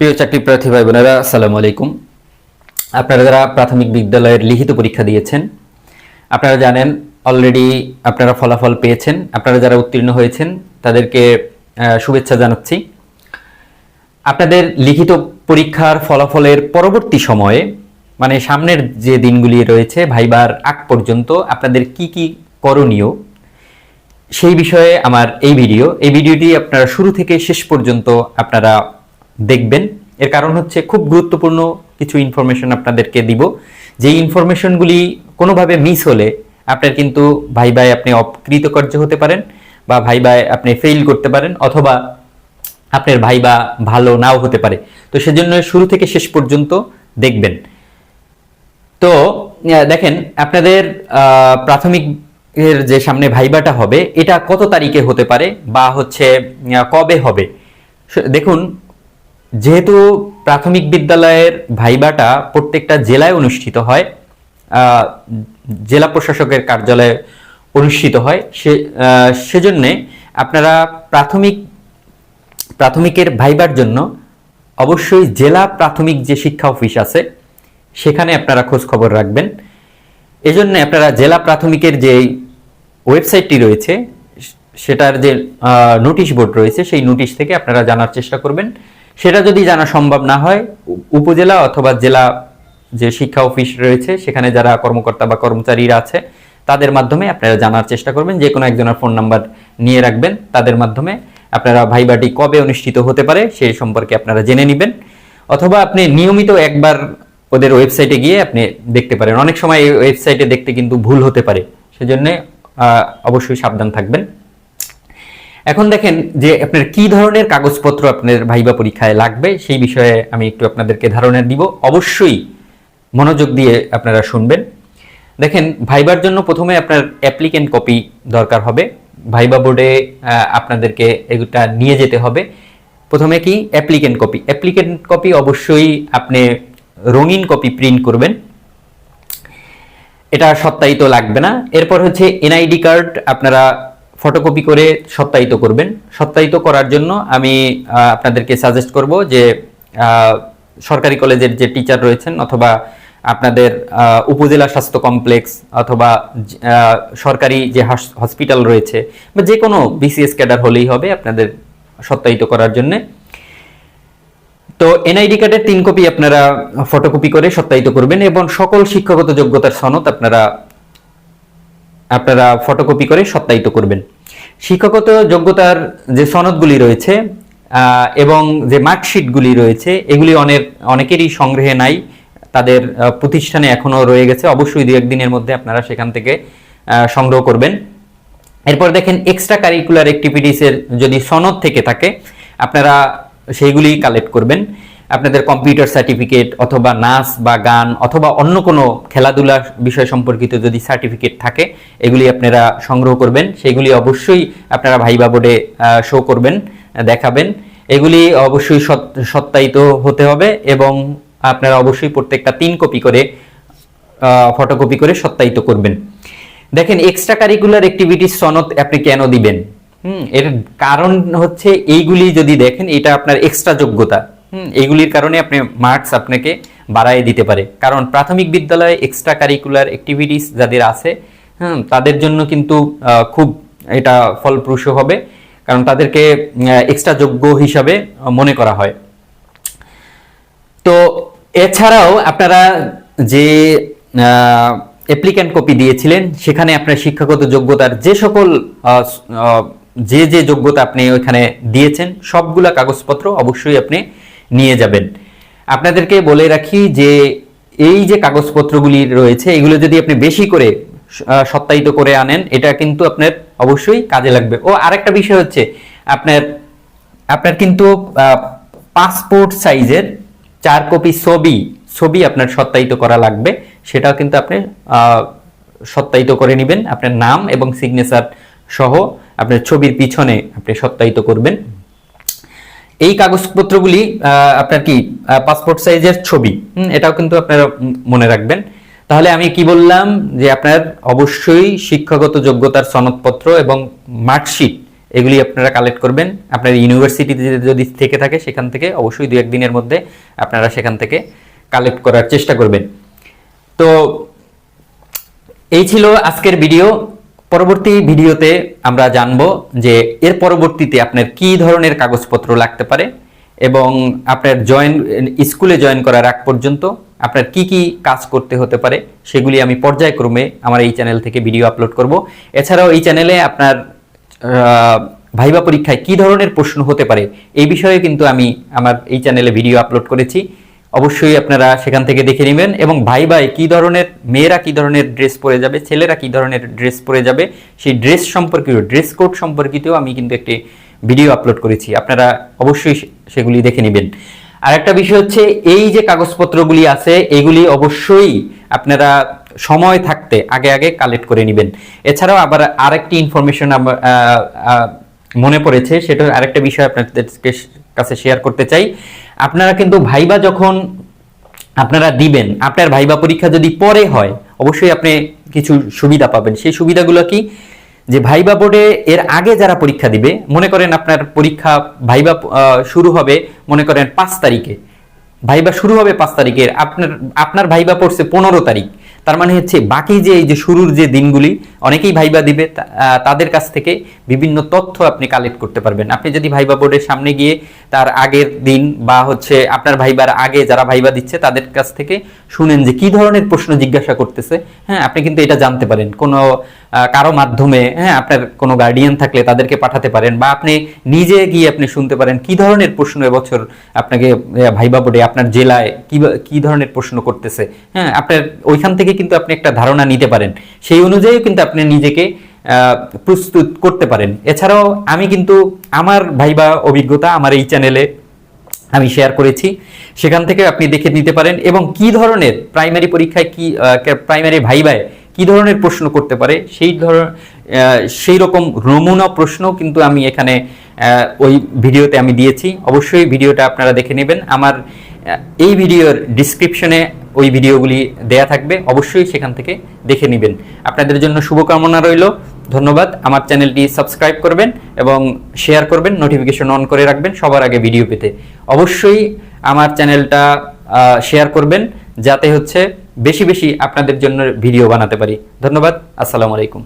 প্রিয় চাকরি প্রার্থী ভাই বোনেরা আসসালামু আলাইকুম। আপনারা যারা প্রাথমিক বিদ্যালয়ের লিখিত পরীক্ষা দিয়েছেন, আপনারা জানেন অলরেডি আপনারা ফলাফল পেয়েছেন। আপনারা যারা উত্তীর্ণ হয়েছেন, তাদেরকে শুভেচ্ছা জানাচ্ছি। আপনাদের লিখিত পরীক্ষার ফলাফলের পরবর্তী সময়ে মানে সামনের যে দিনগুলি রয়েছে, ভাইবার আগ পর্যন্ত আপনাদের কি কি করণীয়, সেই বিষয়ে আমার এই ভিডিও, এই ভিডিওটি আপনারা শুরু থেকে শেষ পর্যন্ত আপনারা দেখবেন। এর কারণ হচ্ছে খুব গুরুত্বপূর্ণ কিছু ইনফরমেশন আপনাদেরকে দিব। যে ইনফরমেশনগুলি কোনোভাবে মিস হলে আপনার কিন্তু ভাই ভাই আপনি অকৃতকার্য হতে পারেন বা ভাই ভাই আপনি ফেইল করতে পারেন অথবা আপনার ভাই বা ভালো নাও হতে পারে। তো সেজন্য শুরু থেকে শেষ পর্যন্ত দেখবেন। তো দেখেন, আপনাদের প্রাথমিক এর যে সামনে ভাইবাটা হবে, এটা কত তারিখে হতে পারে বা হচ্ছে কবে হবে? দেখুন যেহেতু প্রাথমিক বিদ্যালয়ের ভাইবাটা প্রত্যেকটা জেলায় অনুষ্ঠিত হয় জেলা প্রশাসকের কার্যালয়ে অনুষ্ঠিত হয়, সে সেজন্যে আপনারা প্রাথমিক, প্রাথমিকের ভাইবার জন্য অবশ্যই জেলা প্রাথমিক যে শিক্ষা অফিস আছে, সেখানে আপনারা খোঁজ খবর রাখবেন। এজন্য আপনারা জেলা প্রাথমিকের যে ওয়েবসাইটটি রয়েছে, সেটার যে নোটিশ বোর্ড রয়েছে, সেই নোটিশ থেকে আপনারা জানার চেষ্টা করবেন। সেটা যদি জানা সম্ভব না হয় উপজেলা অথবা জেলা যে শিক্ষা অফিস রয়েছে, সেখানে যারা কর্মকর্তা বা কর্মচারীরা আছে, তাদের মাধ্যমে আপনারা জানার চেষ্টা করবেন। যে কোনো একজনের ফোন নাম্বার নিয়ে রাখবেন। তাদের মাধ্যমে আপনারা ভাইবাটি কবে অনুষ্ঠিত হতে পারে সেই সম্পর্কে আপনারা জেনে নেবেন। অথবা আপনি নিয়মিত একবার ওদের ওয়েবসাইটে গিয়ে আপনি দেখতে পারেন। অনেক সময় এই ওয়েবসাইটে দেখতে কিন্তু ভুল হতে পারে। সেজন্য অবশ্যই সাবধান থাকবেন। এখন দেখেন যে আপনার কি ধরনের কাগজপত্র আপনার ভাইবা পরীক্ষায় লাগবে, সেই বিষয়ে আমি একটু আপনাদেরকে ধারণা দিব। অবশ্যই মনোযোগ দিয়ে আপনারা শুনবেন। দেখেন, ভাইবার জন্য প্রথমে আপনার অ্যাপ্লিকেন্ট কপি দরকার হবে। ভাইবা বোর্ডে আপনাদেরকে এগুটা নিয়ে যেতে হবে। প্রথমে কি? অ্যাপ্লিকেন্ট কপি অ্যাপ্লিকেন্ট কপি অবশ্যই আপনি রঙিন কপি প্রিন্ট করবেন। এটা সত্যায়িত লাগবে না। এরপর হচ্ছে এনআইডি কার্ড আপনারা ফটোকপি করে সত্যায়িত করবেন। সত্যায়িত করার জন্য আমি আপনাদেরকে সাজেস্ট করব যে সরকারি কলেজের যে টিচার রয়েছেন অথবা আপনাদের উপজেলা স্বাস্থ্য কমপ্লেক্স অথবা সরকারি যে হাস- হসপিটাল রয়েছে বা যে কোনো বিসিএস ক্যাডার হলেই হবে আপনাদের সত্যায়িত করার জন্যে। তো এনআইডি কার্ডের তিন কপি আপনারা ফটোকপি করে সত্যায়িত করবেন এবং সকল শিক্ষাগত যোগ্যতার সনদ আপনারা আপনারা ফটোকপি করে সত্যায়িত করবেন। শিক্ষাগত যোগ্যতার যে সনদগুলি রয়েছে এবং যে মার্কশিটগুলি রয়েছে, এগুলি অনেক অনেকেরই সংগ্রহে নাই, তাদের প্রতিষ্ঠানে এখনও রয়ে গেছে। অবশ্যই দু একদিনের মধ্যে আপনারা সেখান থেকে সংগ্রহ করবেন। এরপর দেখেন এক্সট্রা কারিকুলার অ্যাক্টিভিটিসের যদি সনদ থেকে থাকে, আপনারা সেইগুলি কালেক্ট করবেন। আপনাদের কম্পিউটার সার্টিফিকেট অথবা নাচ বা গান অথবা অন্য কোনো খেলাধুলা বিষয় সম্পর্কিত যদি সার্টিফিকেট থাকে, এগুলি আপনারা সংগ্রহ করবেন। সেগুলি অবশ্যই আপনারা ভাইবা বোর্ডে শো করবেন, দেখাবেন। এগুলি অবশ্যই সত্যায়িত হতে হবে এবং আপনারা অবশ্যই প্রত্যেকটা তিন কপি করে ফটোকপি করে সত্যায়িত করবেন। দেখেন এক্সট্রা কারিকুলার অ্যাক্টিভিটিস সনদ আপনি কেন দিবেন? হুম, এর কারণ হচ্ছে এইগুলি যদি দেখেন, এটা আপনার এক্সট্রা যোগ্যতা। হুম এইগুলির কারণে আপনি মার্কস আপনাকে বাড়ায় দিতে পারে। কারণ প্রাথমিক বিদ্যালয়ে এক্সট্রা কারিকুলার অ্যাক্টিভিটিস যাদের আছে, হুম, তাদের জন্য কিন্তু খুব এটা ফলপ্রসূ হবে। কারণ তাদেরকে এক্সট্রা যোগ্য হিসাবে মনে করা হয়। তো এছাড়াও আপনারা যে অ্যাপ্লিক্যান্ট কপি দিয়েছিলেন, সেখানে আপনার শিক্ষাগত যোগ্যতার যে সকল যে যে যোগ্যতা আপনি ওইখানে দিয়েছেন, সবগুলা কাগজপত্র অবশ্যই আপনি নিয়ে যাবেন। আপনাদেরকে বলে রাখি যে, এই যে কাগজপত্রগুলি রয়েছে, এগুলো যদি আপনি বেশি করে সত্যায়িত করে আনেন, এটা কিন্তু আপনার অবশ্যই কাজে লাগবে। ও, আরেকটা বিষয় হচ্ছে, আপনার আপনার কিন্তু পাসপোর্ট সাইজের চার কপি ছবি ছবি আপনার সত্যায়িত করা লাগবে। সেটাও কিন্তু আপনি সত্যায়িত করে নেবেন। আপনার নাম এবং সিগনেচার সহ আপনার ছবির পিছনে আপনি সত্যায়িত করবেন। এই কাগজপত্রগুলি আপনার কি পাসপোর্ট সাইজের ছবি? এটাও কিন্তু আপনারা মনে রাখবেন। তাহলে আমি কি বললাম যে আপনার অবশ্যই শিক্ষাগত যোগ্যতার সনদপত্র এবং মার্কশিট, এগুলি আপনারা কালেক্ট করবেন। আপনার ইউনিভার্সিটিতে যদি থেকে থাকে, সেখান থেকে অবশ্যই দু একদিনের মধ্যে আপনারা সেখান থেকে কালেক্ট করার চেষ্টা করবেন। তো, এই ছিল আজকের ভিডিও পরবর্তী ভিডিওতে আমরা জানব যে এর পরবর্তীতে আপনার কি ধরনের কাগজপত্র লাগতে পারে এবং আপনার জয়েন স্কুলে জয়েন করার আগ পর্যন্ত আপনার কি কি কাজ করতে হতে পারে সেগুলি আমি পর্যায়ক্রমে আমার এই চ্যানেল থেকে ভিডিও আপলোড করব। এছাড়াও এই চ্যানেলে আপনার ভাইবা পরীক্ষায় কি ধরনের প্রশ্ন হতে পারে এই বিষয়ে কিন্তু আমি আমার এই চ্যানেলে ভিডিও আপলোড করেছি। অবশ্যই আপনারা সেখান থেকে দেখে নেবেন। এবং ভাই ভাই, কী ধরনের, মেয়েরা কী ধরনের ড্রেস পরে যাবে, ছেলেরা কী ধরনের ড্রেস পরে যাবে, সেই ড্রেস সম্পর্কিত ড্রেস কোড সম্পর্কিতও আমি কিন্তু একটি ভিডিও আপলোড করেছি। আপনারা অবশ্যই সেগুলি দেখে নেবেন। আর একটা বিষয় হচ্ছে, এই যে কাগজপত্রগুলি আছে, এগুলি অবশ্যই আপনারা সময় থাকতে আগে আগে কালেক্ট করে নেবেন। এছাড়াও আবার আরেকটি ইনফরমেশন মনে পড়েছে, সেটা আরেকটা বিষয় আপনাদের কাছে শেয়ার করতে চাই। আপনারা কিন্তু ভাইবা যখন আপনারা দিবেন, আপনার ভাইবা পরীক্ষা যদি পরে হয়, অবশ্যই আপনি কিছু সুবিধা পাবেন। সেই সুবিধাগুলো কি? যে ভাইবা বোর্ডে এর আগে যারা পরীক্ষা দিবে, মনে করেন আপনার পরীক্ষা ভাইবা শুরু হবে, মনে করেন পাঁচ তারিখে। ভাইবা শুরু হবে পাঁচ তারিখের, আপনার আপনার ভাইবা পড়ছে পনেরো তারিখ। তার মানে হচ্ছে বাকি যে এই যে শুরুর যে দিনগুলি, অনেকেই ভাইবা দিবে তাদের কাছ থেকে বিভিন্ন তথ্য আপনি কালেক্ট করতে পারবেন। আপনি যদি ভাইবা বোর্ডের সামনে গিয়ে তার আগের দিন বা হচ্ছে আপনার ভাইবার আগে যারা ভাইবা দিচ্ছে, তাদের কাছ থেকে শুনেন যে কি ধরনের প্রশ্ন জিজ্ঞাসা করতেছে। হ্যাঁ আপনি কিন্তু এটা জানতে পারেন। কোনো কারও মাধ্যমে হ্যাঁ আপনার কোনো গার্ডিয়ান থাকলে তাদেরকে পাঠাতে পারেন বা আপনি নিজে গিয়ে আপনি শুনতে পারেন কি ধরনের প্রশ্ন এবছর আপনাকে ভাইবা বোর্ডে আপনার জেলায় কি কি ধরনের প্রশ্ন করতেছে। হ্যাঁ আপনার ওইখান থেকে কিন্তু আপনি একটা ধারণা নিতে পারেন। সেই অনুযায়ী কিন্তু আপনি নিজেকে প্রস্তুত করতে পারেন। এছাড়াও আমি কিন্তু আমার ভাইবা অভিজ্ঞতা, আমার এই চ্যানেলে আমি শেয়ার করেছি। সেখান থেকে আপনি দেখে নিতে পারেন এবং কি ধরনের প্রাইমারি পরীক্ষায় কি প্রাইমারি ভাইবায় কি ধরনের প্রশ্ন করতে পারে, সেই ধর সেই রকম নমুনা প্রশ্ন কিন্তু আমি এখানে ওই ভিডিওতে আমি দিয়েছি। অবশ্যই ভিডিওটা আপনারা দেখে নেবেন। আমার এই ভিডিওর ডিসক্রিপশনে ওই ভিডিওগুলি দেয়া থাকবে, অবশ্যই সেখান থেকে দেখে নেবেন। আপনাদের জন্য শুভকামনা রইল, ধন্যবাদ। আমার চ্যানেলটি সাবস্ক্রাইব করবেন এবং শেয়ার করবেন নোটিফিকেশন অন করে রাখবেন সবার আগে ভিডিও পেতে। অবশ্যই আমার চ্যানেলটা শেয়ার করবেন, যাতে হচ্ছে বেশি বেশি আপনাদের জন্য ভিডিও বানাতে পারি। ধন্যবাদ, আসসালামু আলাইকুম।